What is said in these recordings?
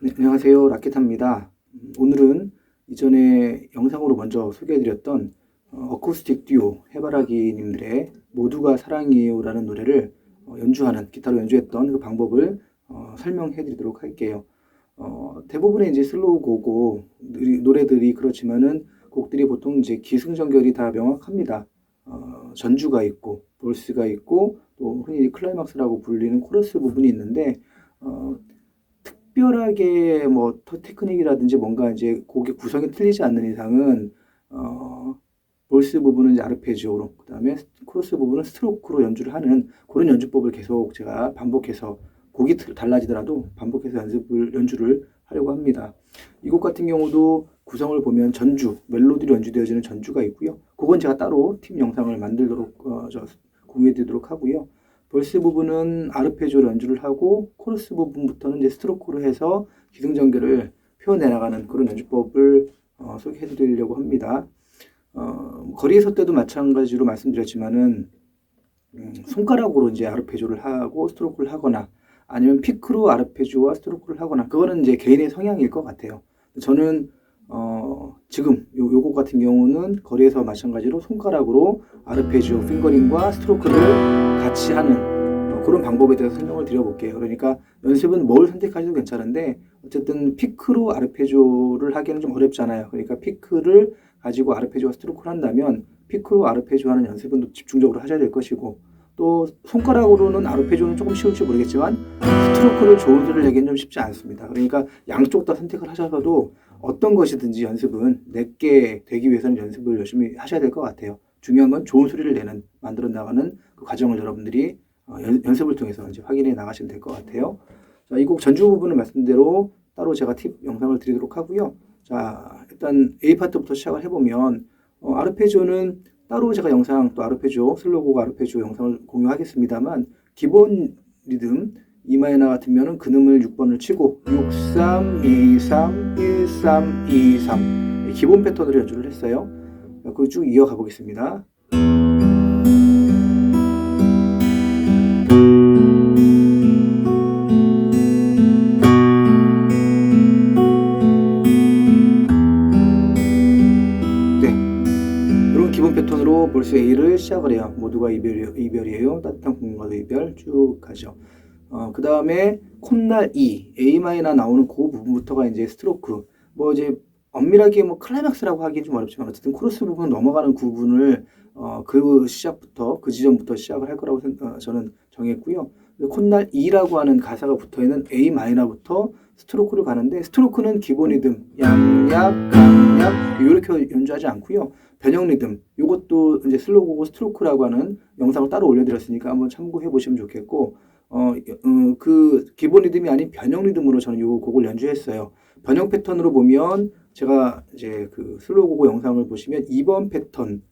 네, 안녕하세요. 라켓합니다. 음, 오늘은 이전에 영상으로 먼저 소개해드렸던 어, 어쿠스틱 듀오 해바라기님들의 모두가 사랑이에요라는 노래를 어, 연주하는 기타로 연주했던 그 방법을 어, 설명해드리도록 할게요. 어, 대부분의 이제 슬로우 고고 노래들이 그렇지만은 곡들이 보통 이제 기승전결이 다 명확합니다. 어, 전주가 있고 볼스가 있고 또 흔히 클라이막스라고 불리는 코러스 부분이 있는데 어, 특별하게 뭐 터- 테크닉이라든지 뭔가 이제 곡의 구성이 틀리지 않는 이상은 어, 볼스 부분은 이제 아르페지오로 그다음에 코러스 부분은 스트로크로 연주를 하는 그런 연주법을 계속 제가 반복해서 곡이 틀- 달라지더라도 반복해서 연습을 연주를 하려고 합니다. 이 곡 같은 경우도 구성을 보면 전주 멜로디로 연주되어지는 전주가 있고요. 그건 제가 따로 팀 영상을 만들도록 어, 저 공유해드리도록 하고요. 벌스 부분은 아르페지오로 연주를 하고 코러스 부분부터는 이제 스트로크로 해서 기승전결을 표현해 나가는 그런 연주법을 어, 소개해 드리려고 합니다. 어, 거리에서 때도 마찬가지로 말씀드렸지만은 음, 손가락으로 이제 아르페지오를 하고 스트로크를 하거나 아니면 피크로 아르페지오와 스트로크를 하거나 그거는 이제 개인의 성향일 것 같아요. 저는 어, 지금 요, 요곡 같은 경우는 거리에서 마찬가지로 손가락으로 아르페지오, 핑거링과 스트로크를 같이 하는 어, 그런 방법에 대해서 설명을 드려볼게요. 그러니까 연습은 뭘 선택하셔도 괜찮은데 어쨌든 피크로 아르페지오를 하기에는 좀 어렵잖아요. 그러니까 피크를 가지고 아르페지오와 스트로크를 한다면 피크로 아르페지오 하는 연습은 또 집중적으로 하셔야 될 것이고 또 손가락으로는 아르페지오는 조금 쉬울지 모르겠지만 스트로크를 좋은 소리를 내기는 좀 쉽지 않습니다. 그러니까 양쪽 다 선택을 하셔서도 어떤 것이든지 연습은 내게 되기 위해서는 연습을 열심히 하셔야 될 것 같아요. 중요한 건 좋은 소리를 내는 만들어 나가는 그 과정을 여러분들이 어, 연, 연습을 통해서 이제 확인해 나가시면 될 것 같아요. 자, 이 곡 전주 부분은 말씀대로 따로 제가 팁 영상을 드리도록 하고요. 자, 일단 A 파트부터 시작을 해보면 어, 아르페지오는 따로 제가 영상 또 아르페지오 슬로곡 아르페지오 영상을 공유하겠습니다만 기본 리듬 이 마이나 같으면은 근음을 6번을 치고 6, 3, 2, 3, 1, 3, 2, 3 기본 패턴으로 연주를 했어요. 그거 쭉 이어가 보겠습니다. 네. 패턴으로 볼스 A를 시작을 해요. 모두가 이별이에요. 이별이에요. 따뜻한 국민과도 이별 쭉 가죠. 어, 그 다음에 콧날 E, A 마이너 나오는 그 부분부터가 이제 스트로크. 뭐 이제 엄밀하게 뭐 클라이막스라고 하기는 좀 어렵지만 어쨌든 코러스 부분 넘어가는 부분을 어, 그 시작부터 그 지점부터 시작을 할 거라고 생, 어, 저는 정했고요. 콧날 E라고 하는 가사가 붙어 있는 A 마이너부터 스트로크를 가는데 스트로크는 기본 리듬 양약 강약 이렇게 연주하지 않고요. 변형 리듬 이것도 이제 슬로우고 스트로크라고 하는 영상을 따로 올려드렸으니까 한번 참고해 보시면 좋겠고 어, 어, 그 기본 리듬이 아닌 변형 리듬으로 저는 이 곡을 연주했어요. 변형 패턴으로 보면 제가 이제 그 슬로우고고 영상을 보시면 2번 패턴,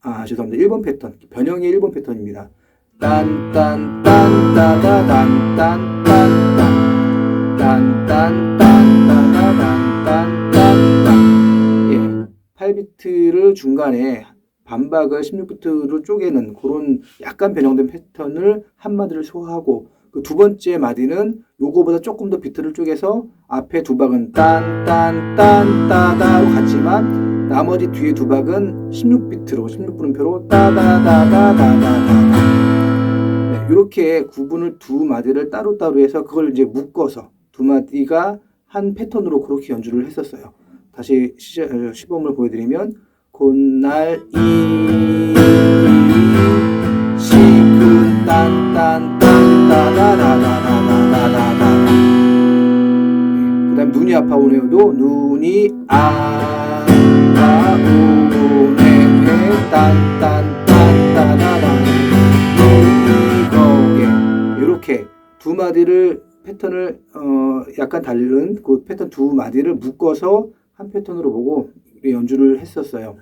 아, 죄송합니다. 1번 패턴, 변형의 1번 패턴입니다. 딴, 딴, 딴, 따다, 딴, 딴, 딴, 딴, 딴, 딴, 딴, 따다, 딴, 딴, 딴, 딴. 예. 8비트를 중간에 반박을 16비트로 쪼개는 그런 약간 변형된 패턴을 한마디를 소화하고 그 두 번째 마디는 요거보다 조금 더 비트를 쪼개서 앞에 두 박은 딴 딴 딴 따다로 갔지만 나머지 뒤에 두 박은 16비트로 16분음표로 따다다다다다다다 네, 이렇게 구분을 두 마디를 따로따로 해서 그걸 이제 묶어서 두 마디가 한 패턴으로 그렇게 연주를 했었어요. 다시 시범을 보여드리면 콧날 이 패턴을 어 약간 다른 그 패턴 두 마디를 묶어서 한 패턴으로 보고 연주를 했었어요.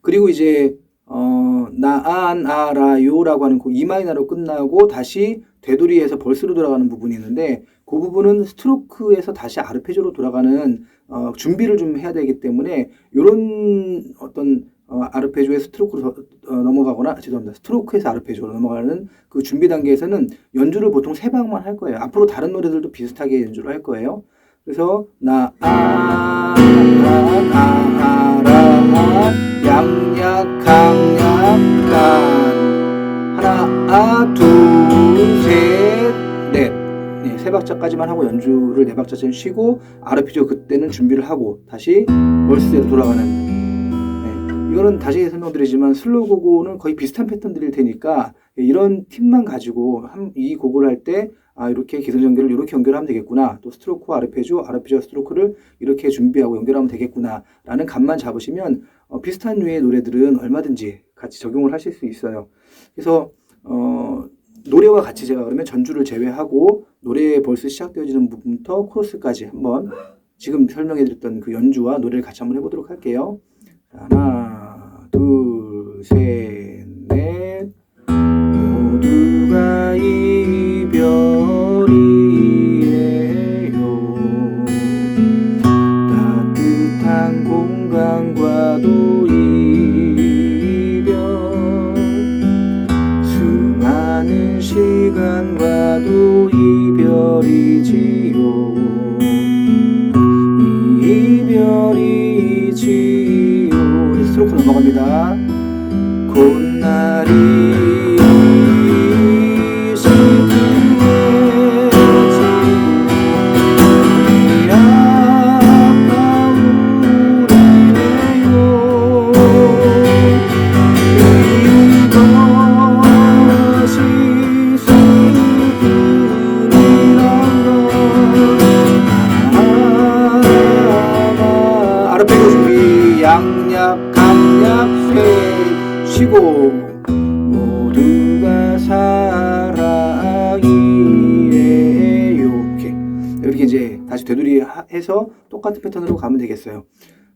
그리고 이제 어, 나안 알아요라고 하는 그 이마이너로 끝나고 다시 되돌이해서 벌스로 돌아가는 부분이 있는데 그 부분은 스트로크에서 다시 아르페지오로 돌아가는 어, 준비를 좀 해야 되기 때문에 이런 어떤 어, 아르페지오에 스트로크로 어, 넘어가거나 죄송합니다 스트로크에서 아르페지오로 넘어가는 그 준비 단계에서는 연주를 보통 세 방만 할 거예요. 앞으로 다른 노래들도 비슷하게 연주를 할 거예요. 그래서 나 아, 아, 아라 양약 강약 간 하나 둘셋넷 네, 세 박자까지만 하고 연주를 네 박자쯤 쉬고 아르피지오 그때는 준비를 하고 다시 월스대로 돌아가는 네, 이거는 다시 설명드리지만 슬로우 고고는 거의 비슷한 패턴들일 테니까 이런 팁만 가지고 한, 이 곡을 할때 아, 이렇게 기술 연결을 이렇게 연결하면 되겠구나. 또 스트로크와 아르페지오, 아르페지오 스트로크를 이렇게 준비하고 연결하면 되겠구나. 라는 감만 잡으시면 어, 비슷한 류의 노래들은 얼마든지 같이 적용을 하실 수 있어요. 그래서 어, 노래와 같이 제가 그러면 전주를 제외하고 노래의 벌써 시작되어지는 부분부터 코러스까지 한번 지금 설명해드렸던 그 연주와 노래를 같이 한번 해보도록 할게요. 하나, 둘, 셋, 넷. 모두가 이별이에요. 따뜻한 공간과도 쇠 쉬고 모두가 사랑이에요. 이렇게. 이렇게 이제 다시 되돌이 하- 해서 똑같은 패턴으로 가면 되겠어요.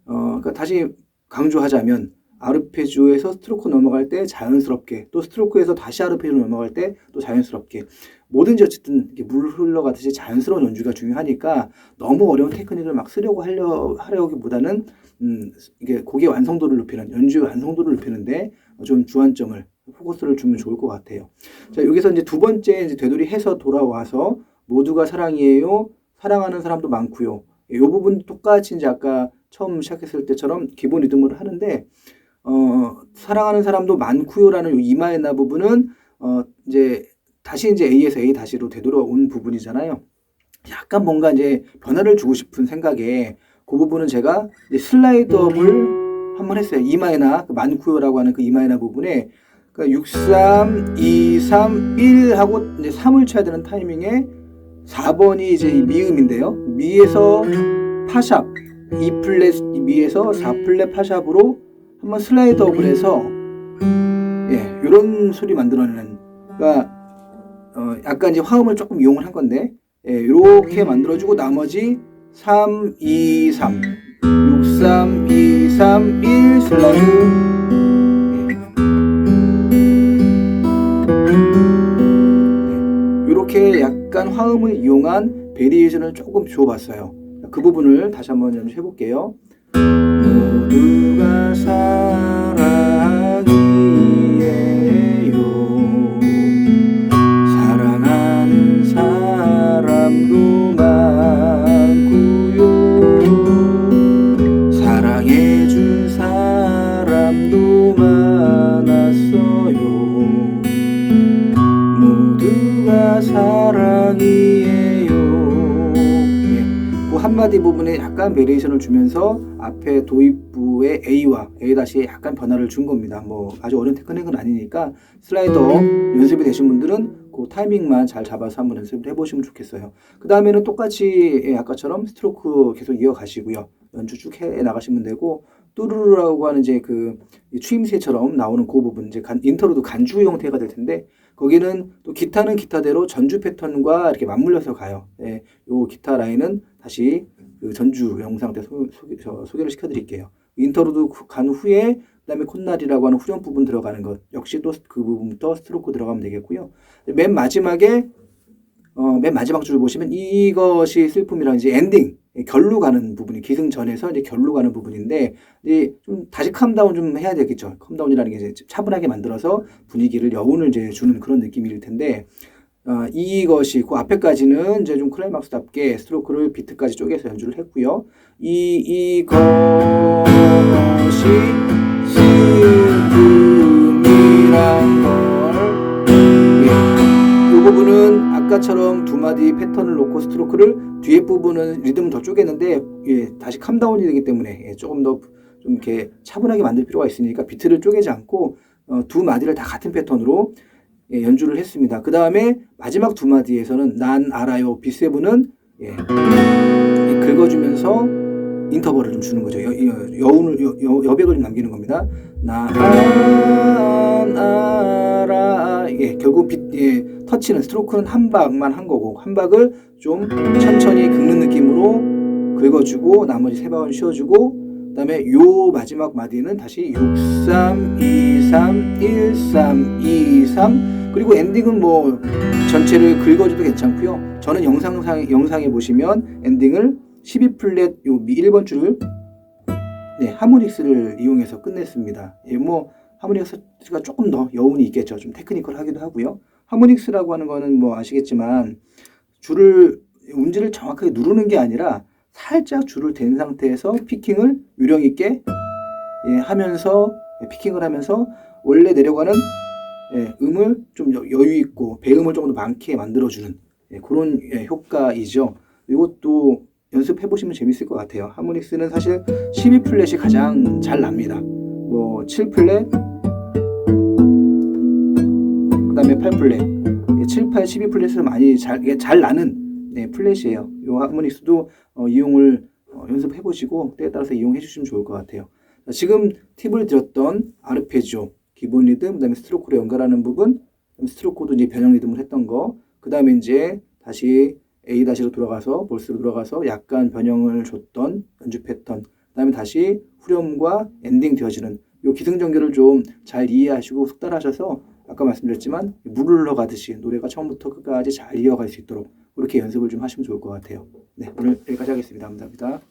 어 그러니까 다시 강조하자면 아르페지오에서 스트로크 넘어갈 때 자연스럽게 또 스트로크에서 다시 아르페지오 넘어갈 때 또 자연스럽게 뭐든지 어쨌든 물 흘러가듯이 자연스러운 연주가 중요하니까 너무 어려운 테크닉을 막 쓰려고 하려 하려기보다는 음, 이게 곡의 완성도를 높이는 연주의 완성도를 높이는데 좀 주안점을 포커스를 주면 좋을 것 같아요. 자 여기서 이제 두 번째 이제 되돌이 해서 돌아와서 모두가 사랑이에요. 사랑하는 사람도 많고요. 이 부분 똑같이 이제 아까 처음 시작했을 때처럼 기본 리듬으로 하는데 어, 사랑하는 사람도 많고요라는 이 이마에나 부분은 어, 이제 다시 이제 A에서 A 다시로 되돌아온 부분이잖아요. 약간 뭔가 이제 변화를 주고 싶은 생각에 그 부분은 제가 슬라이드업을 한번 했어요. 이마에나 그 많고요라고 하는 그 이마에나 부분에 그러니까 6, 3, 2, 3, 1 하고 이제 3을 쳐야 되는 타이밍에 4번이 이제 이 미음인데요. 미에서 파샵, 2 플랫 미에서 4 플랫 파샵으로 한번 슬라이드업을 해서 예, 이런 소리 만들어내는 그러니까 어, 약간 이제 화음을 조금 이용을 한 건데 예, 이렇게 만들어주고 나머지 3, 2, 3 6, 3, 2, 3, 1 슬라이드 이렇게 약간 화음을 이용한 베리에이션을 조금 줘봤어요. 그 부분을 다시 한번 연주해 볼게요. 모두가 사 부분에 약간 베리에이션을 주면서 앞에 도입부의 A와 A 다시에 약간 변화를 준 겁니다. 뭐 아주 어려운 테크닉은 아니니까 슬라이더 연습이 되신 분들은 그 타이밍만 잘 잡아서 한번 연습을 해보시면 좋겠어요. 그 다음에는 똑같이 예, 아까처럼 스트로크 계속 이어가시고요. 연주 쭉 해 나가시면 되고 뚜루루라고 하는 이제 그 추임새처럼 나오는 그 부분 이제 간, 인터로도 간주 형태가 될 텐데 거기는 또 기타는 기타대로 전주 패턴과 이렇게 맞물려서 가요. 예, 요 기타 라인은 다시 그 전주 영상 때 소, 개 소개를 시켜드릴게요. 인터로도 간 후에 그다음에 콧날이라고 하는 후렴 부분 들어가는 것 역시 또 그 부분부터 스트로크 들어가면 되겠고요. 맨 마지막에 어, 맨 마지막 줄을 보시면 이것이 슬픔이랑 이제 엔딩 결로 가는 부분이 기승전에서 이제 결로 가는 부분인데 이제 좀 다시 캄다운 좀 해야 되겠죠. 캄다운이라는 게 이제 차분하게 만들어서 분위기를 여운을 이제 주는 그런 느낌일 텐데 아, 이것이 그 앞에까지는 이제 좀 클라이막스답게 스트로크를 비트까지 쪼개서 연주를 했고요. 이 이것이 슬픔이란 걸. 예. 이 부분은 아까처럼 두 마디 패턴을 놓고 스트로크를 뒤에 부분은 리듬을 더 쪼개는데 예, 다시 캄다운이 되기 때문에 예, 조금 더 좀 이렇게 차분하게 만들 필요가 있으니까 비트를 쪼개지 않고 어, 두 마디를 다 같은 패턴으로 예, 연주를 했습니다. 그 다음에 마지막 두 마디에서는 난 알아요 B7은 예, 예, 긁어주면서 인터벌을 좀 주는 거죠. 여, 여, 여운을 여, 여, 여 백을 좀 남기는 겁니다. 난 알아 예, 결국 비, 예, 터치는 스트로크는 한 박만 한 거고 한 박을 좀 천천히 긁는 느낌으로 긁어주고 나머지 세 박은 쉬어주고 그 다음에 요 마지막 마디는 다시 6 3 2 3 1 3 2 3 그리고 엔딩은 뭐 전체를 긁어줘도 괜찮고요. 저는 영상상 영상에 보시면 엔딩을 12 플랫 요미 1번 줄을 네, 하모닉스를 이용해서 끝냈습니다. 예, 뭐 하모닉스가 조금 더 여운이 있겠죠. 좀 테크니컬하기도 하고요. 하모닉스라고 하는 거는 뭐 아시겠지만 줄을 운지를 정확하게 누르는 게 아니라 살짝 줄을 댄 상태에서 피킹을 요령 있게 예, 하면서 예, 피킹을 하면서 원래 내려가는 예, 음을 좀 여- 여유 있고 배음을 조금 더 많게 만들어주는 예, 그런 예, 효과이죠. 이것도 연습해 보시면 재밌을 것 같아요. 하모닉스는 사실 12 플랫이 가장 잘 납니다. 뭐 7 플랫, 그다음에 8 플랫, 7, 8, 12 플랫을 많이 잘, 이게 잘 나는 네, 플랫이에요. 이 하모닉스도 어, 이용을 어, 연습해 보시고 때에 따라서 이용해 주시면 좋을 것 같아요. 자, 지금 팁을 드렸던 아르페지오, 기본 리듬, 그다음에 스트로크로 연결하는 부분, 스트로크도 이제 변형 리듬을 했던 거, 그다음에 이제 다시 A 다시로 돌아가서 볼스로 돌아가서 약간 변형을 줬던 연주 패턴, 그다음에 다시 후렴과 엔딩 되어지는 요 기승전결을 좀 잘 이해하시고 숙달하셔서 아까 말씀드렸지만 물을 흘러가듯이 노래가 처음부터 끝까지 잘 이어갈 수 있도록 그렇게 연습을 좀 하시면 좋을 것 같아요. 네, 오늘 여기까지 하겠습니다. 감사합니다.